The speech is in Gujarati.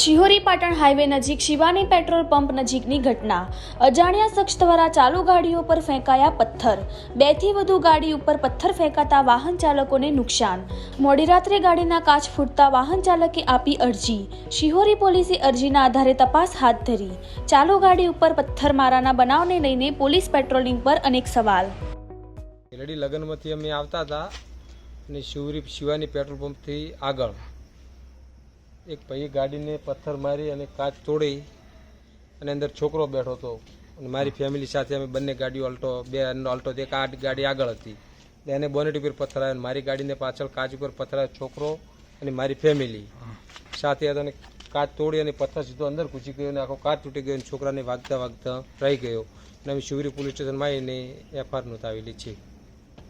શિહોરી પાટણ હાઈવે નજીક શિવાની પેટ્રોલ પંપ નજીકની ઘટના. અજાણ્યા શખ્સ દ્વારા ચાલુ ગાડીઓ પર ફેંકાયા પથ્થર. બેથી વધુ ગાડી ઉપર પથ્થર ફેંકાતા વાહન ચાલકોને નુકસાન. મોડી રાત્રે ગાડીના કાચ ફૂટતા વાહન ચાલકે આપી અરજી. શિહોરી પોલીસે અરજીના આધારે તપાસ હાથ ધરી. ચાલુ ગાડી ઉપર પથ્થર મારાના બનાવને લઈને પોલીસ પેટ્રોલિંગ પર અનેક સવાલ. લગ્નમાંથી અમે આવતા હતા અને શિવરી શિવાની પેટ્રોલ પંપથી આગળ. એક ભાઈએ ગાડીને પથ્થર મારી અને કાચ તોડી અને અંદર છોકરો બેઠો હતો. અને મારી ફેમિલી સાથે અમે બંને ગાડીઓ અલ્ટો બે અલ્ટો એક આ ગાડી આગળ હતી. એને બોનેટ ઉપર પથ્થર આવ્યો મારી ગાડીને પાછળ કાચ ઉપર પથ્થર છોકરો અને મારી ફેમિલી સાથે હતા અને કાચ તોડી અને પથ્થર સીધો અંદર ઘૂસી ગયો અને આખો કાચ તૂટી ગયો અને છોકરાને વાગતા વાગતા રહી ગયો. અને અમે શિવરી પોલીસ સ્ટેશનમાં આવીને એફઆઈઆર નોંધાવેલી છે.